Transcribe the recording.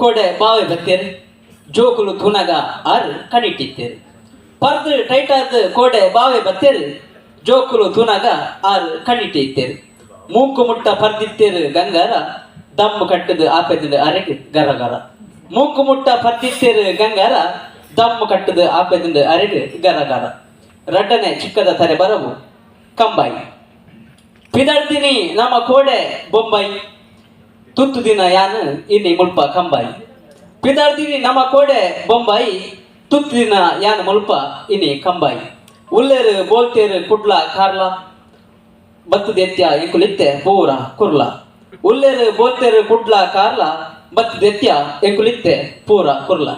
ಕೋಡೆ ಬಾವೆ ಬತ್ತೇರು ಜೋಕುಲು ತುನಗ ಆರು ಕಣಿಟ್ಟಿತ್ತೇರು ಪರ್ದು ಟೈಟಾದ ಕೋಡೆ ಬಾವೆ ಬತ್ತೇರು ಜೋಕುಲು ತುನಗ ಆರು ಕಣಿಟ್ಟಿತ್ತೇರು ಮೂಕು ಮುಟ್ಟ ಪರ್ದಿತ್ತೇರು ಗಂಗಾರ, ದಮ್ಮು ಕಟ್ಟದು ಆಪೆದು ಅರೆಗೆ ಗರ ಗರ ಮೂಕು ಮುಟ್ಟ ಪರ್ದಿತ್ತೇರು ಗಂಗಾರ, ದಮ್ಮು ಕಟ್ಟದು ಆಪೆದು ಅರೆಗೆ ಗರ ಗರ ರಡ್ಡನೆ ಚಿಕ್ಕದ ತರೆ ಬರವು ಕಂಬಾಯಿ. ಪಿದಳ್ತೀನಿ ನಮ್ಮ ಕೋಡೆ ಬೊಂಬಾಯಿ. ತುತ್ತು ದಿನ ಯಾನು ಇನ್ನಿ ಮುಲ್ಪ ಕಂಬಾಯಿ. ಪಿದಾರ್ದಿನಿ ನಮ್ಮ ಕೋಡೆ ಬೊಂಬಾಯಿ, ತುತ್ತು ದಿನ ಯಾನು ಮುಲ್ಪ ಇನ್ನಿ ಕಂಬಾಯಿ. ಉಲ್ಲೇರು ಬೋಲ್ತೇರು ಕುಡ್ಲ ಕಾರ್ಲ ಬತ್ತದ ಎತ್ಯ ಎಂಕುಲಿತ್ತೆ ಪೂರ ಕುರ್ಲ. ಉಲ್ಲೇರು ಬೋಲ್ತೇರು ಕುಡ್ಲ ಕಾರ್ಲ ಬತ್ತದ ದೆತ್ಯ ಎಂಕುಲಿತ್ತೆ ಪೂರ ಕುರ್ಲ.